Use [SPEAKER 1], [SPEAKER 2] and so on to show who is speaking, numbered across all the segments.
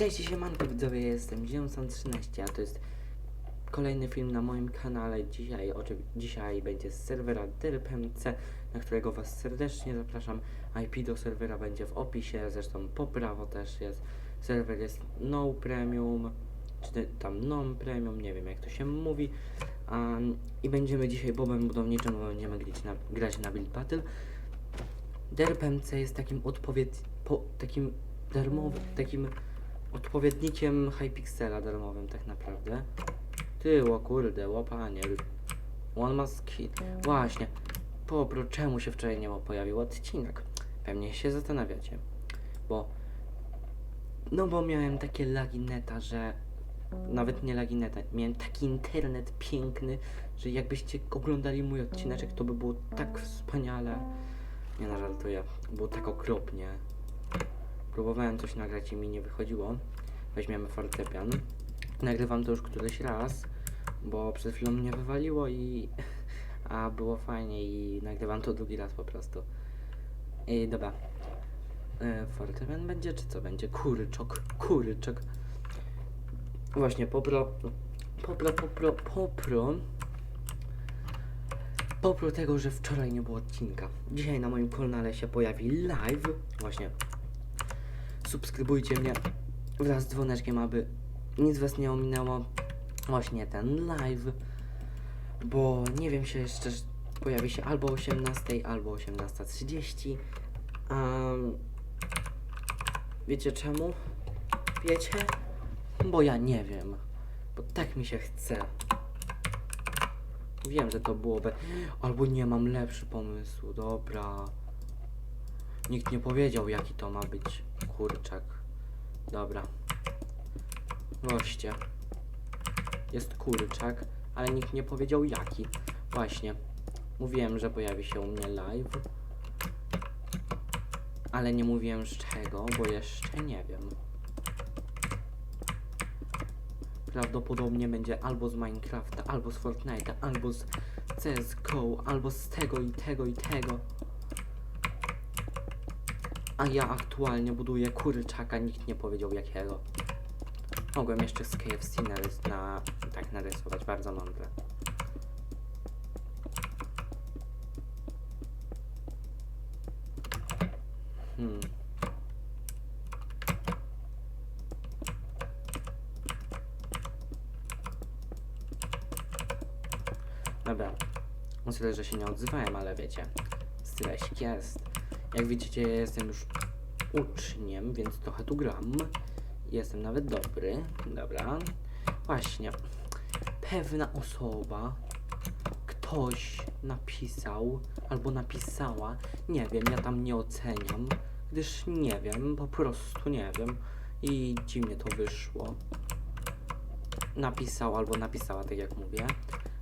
[SPEAKER 1] Cześć, siemanko widzowie, jestem Ziemson13, a to jest kolejny film na moim kanale. Dzisiaj, dzisiaj będzie z serwera DLPMC, na którego Was serdecznie zapraszam. IP do serwera będzie w opisie, zresztą po prawo też jest. Serwer jest no premium, czy tam non premium, nie wiem jak to się mówi. Um, I będziemy dzisiaj bobem budowniczym, bo będziemy grać na, grać na Build Battle. DLPMC jest takim odpowiedź, po, takim darmowym, takim odpowiednikiem Hypixela darmowym tak naprawdę. Ty, o kurde, łopanie. One must kid. Właśnie. Popro, czemu się wczoraj nie pojawił odcinek? Pewnie się zastanawiacie. Bo... No bo miałem takie lagi neta, że... Nawet nie lagi neta. Miałem taki internet piękny, że jakbyście oglądali mój odcineczek, to by było tak wspaniale. Nie na żartuję. Było tak okropnie. Próbowałem coś nagrać i mi nie wychodziło. Weźmiemy fortepian. Nagrywam to już któryś raz, bo przed chwilą mnie wywaliło i... A było fajnie i nagrywam to drugi raz po prostu. I dobra. E, fortepian będzie czy co będzie? Kurczok, kurczok. Właśnie, popro... Popro, popro, popro... Popro tego, że wczoraj nie było odcinka. Dzisiaj na moim kanale się pojawi live. Właśnie, subskrybujcie mnie wraz z dzwoneczkiem, aby nic was nie ominęło. Właśnie ten live, bo nie wiem się jeszcze, pojawi się albo o 18, albo 18.30. Um, wiecie czemu? Wiecie? Bo ja nie wiem. Bo tak mi się chce. Wiem, że to byłoby. Albo nie mam lepszy pomysł. Dobra. Nikt nie powiedział, jaki to ma być kurczak. Dobra. Goście. Jest kurczak, ale nikt nie powiedział jaki. Właśnie. Mówiłem, że pojawi się u mnie live. Ale nie mówiłem z czego, bo jeszcze nie wiem. Prawdopodobnie będzie albo z Minecrafta, albo z Fortnite'a, albo z CSGO, albo z tego i tego i tego. A ja aktualnie buduję kurczaka, nikt nie powiedział jakiego. Mogłem jeszcze z KFC narys na, tak narysować, bardzo mądre. Hmm. Dobra. Myślę, że się nie odzywałem, ale wiecie, stresik jest. Jak widzicie, ja jestem już uczniem, więc trochę tu gram. Jestem nawet dobry. Dobra. Właśnie. Pewna osoba, ktoś napisał albo napisała, nie wiem, ja tam nie oceniam, gdyż nie wiem, po prostu nie wiem i dziwnie to wyszło. Napisał albo napisała, tak jak mówię,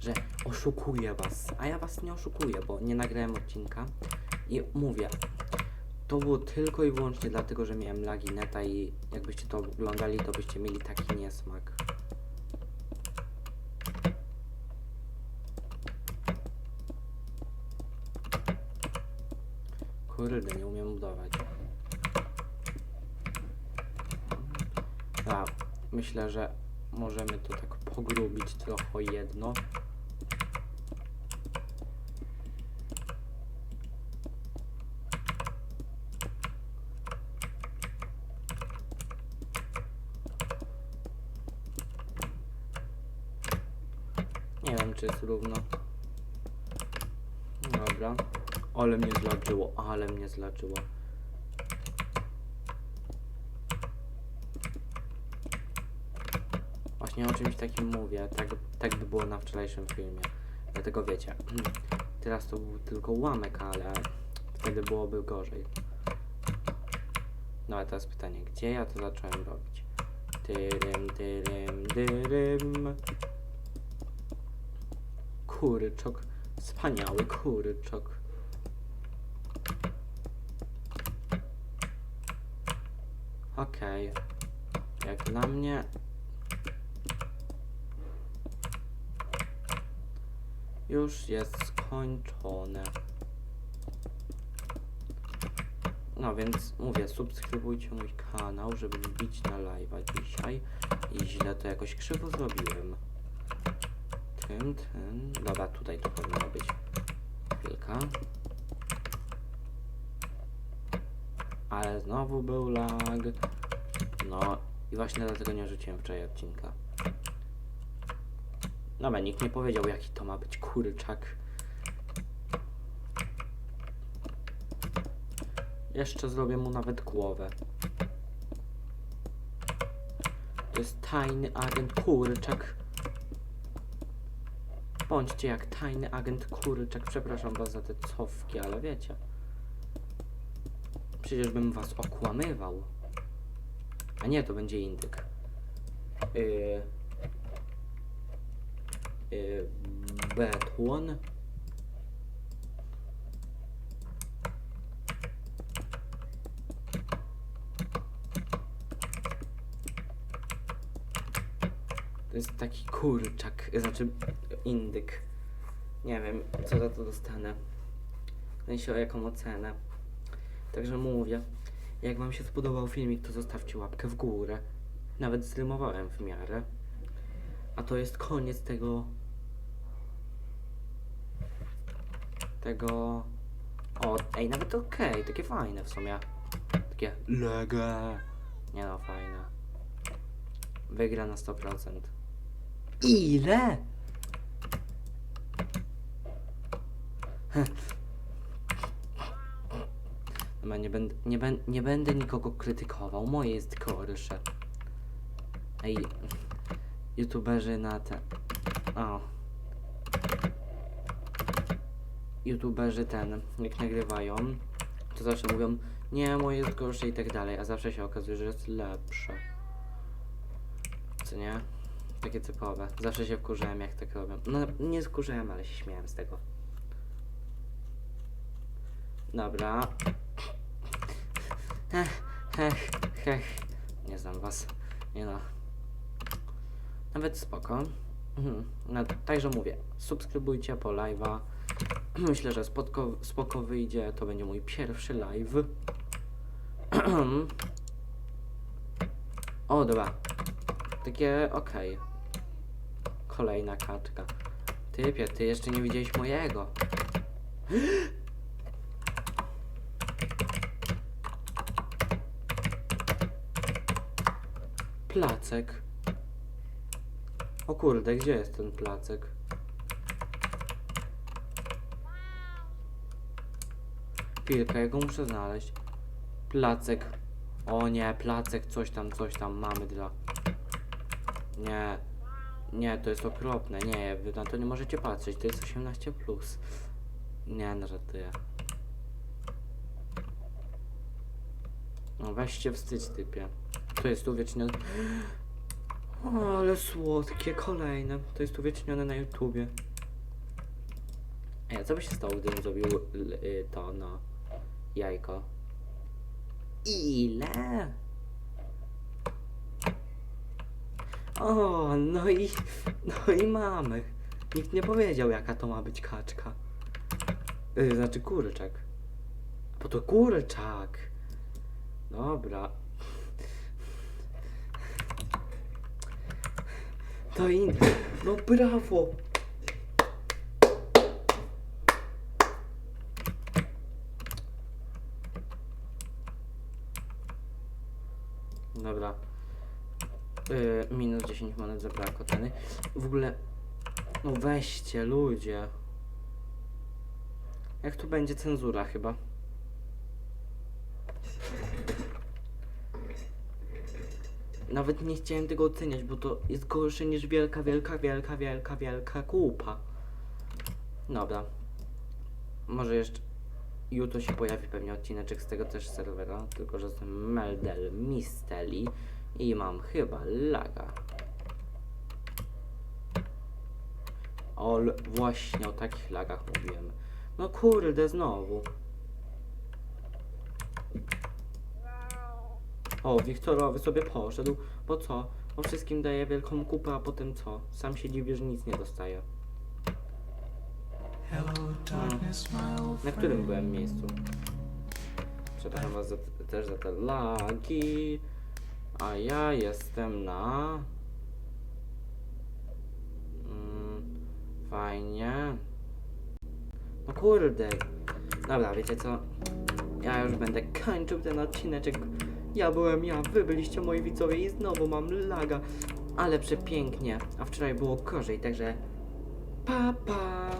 [SPEAKER 1] że oszukuję was, a ja was nie oszukuję, bo nie nagrałem odcinka i mówię, to było tylko i wyłącznie dlatego, że miałem lagi neta i jakbyście to oglądali, to byście mieli taki niesmak. Kurde, nie umiem budować. A, myślę, że możemy to tak pogrubić trochę jedno. Równo. Dobra. Ale mnie zlaczyło, ale mnie zlaczyło. Właśnie o czymś takim mówię, tak, tak by było na wczorajszym filmie. Dlatego wiecie, teraz to był tylko ułamek, ale wtedy byłoby gorzej. No a teraz pytanie, gdzie ja to zacząłem robić? Tyrym, tyrym, tyrym. Kurczok. Wspaniały kurczok. Okej. Jak dla mnie... Już jest skończone. No więc mówię, subskrybujcie mój kanał, żeby wbić na live'a dzisiaj. I źle to jakoś krzywo zrobiłem. Tym, tym. Dobra, tutaj to powinno być. Chwilka. Ale znowu był lag. No i właśnie dlatego nie rzuciłem wczoraj odcinka. Dobra, nikt nie powiedział jaki to ma być kurczak. Jeszcze zrobię mu nawet głowę. To jest tajny agent kurczak. Bądźcie jak tajny agent kurczak. Przepraszam was za te cofki, ale wiecie. Przecież bym was okłamywał. A nie, to będzie indyk. Yy, yy. To jest taki kurczak, znaczy indyk. Nie wiem, co za to dostanę. W sensie o jaką ocenę. Także mówię, jak wam się spodobał filmik, to zostawcie łapkę w górę. Nawet zrymowałem w miarę. A to jest koniec tego... Tego... O, ej, nawet okej, takie fajne w sumie. Takie lega. Nie no, fajne. Wygra na 100%. Ile? Chyba nie będę, nie, ben, nie będę nikogo krytykował. Moje jest gorsze. Ej, youtuberzy na te... O. Youtuberzy ten, jak nagrywają, to zawsze mówią, nie, moje jest gorsze i tak dalej, a zawsze się okazuje, że jest lepsze. Co nie? Takie typowe. Zawsze się wkurzałem, jak tak robią. No, nie wkurzałem, ale się śmiałem z tego. Dobra. Hech, hech, hech. Nie znam was. Nie no. Nawet spoko. Mhm. No, także mówię, subskrybujcie po live'a. Myślę, że spoko, spoko wyjdzie. To będzie mój pierwszy live. o, dobra. Takie okej. Kolejna kaczka. Typie, ty jeszcze nie widziałeś mojego. Placek. O kurde, gdzie jest ten placek? Chwilkę, ja go muszę znaleźć. Placek. O nie, placek, coś tam, coś tam mamy dla... Nie. Nie, to jest okropne. Nie, wy na to nie możecie patrzeć. To jest 18. Plus. Nie, no żartuję. No weź się wstydź, typie. To jest uwiecznione. O, ale słodkie, kolejne. To jest uwiecznione na YouTubie. Ej, a co by się stało, gdybym zrobił y, to na jajko? Ile? O, no i, no i mamy. Nikt nie powiedział, jaka to ma być kaczka. Yy, znaczy kurczak. Bo to kurczak. Dobra. To in... No brawo. Dobra. Yy, minus 10 monet za brak oceny. W ogóle, no weźcie ludzie. Jak tu będzie cenzura chyba? Nawet nie chciałem tego oceniać, bo to jest gorsze niż wielka, wielka, wielka, wielka, wielka kupa. Dobra. Może jeszcze jutro się pojawi pewnie odcineczek z tego też serwera, tylko że jestem Meldel Misteli i mam chyba laga. Ol, właśnie o takich lagach mówiłem. No kurde, znowu. O, Wiktorowy sobie poszedł, bo co? O wszystkim daje wielką kupę, a potem co? Sam się dziwię, że nic nie dostaje.
[SPEAKER 2] Old
[SPEAKER 1] Na którym byłem miejscu? Przepraszam was za, też za te lagi. A ja jestem na... Mm, fajnie. No kurde. Dobra, wiecie co? Ja już będę kończył ten odcineczek. Ja byłem ja, wy byliście moi widzowie i znowu mam laga. Ale przepięknie. A wczoraj było gorzej, także... Pa, pa.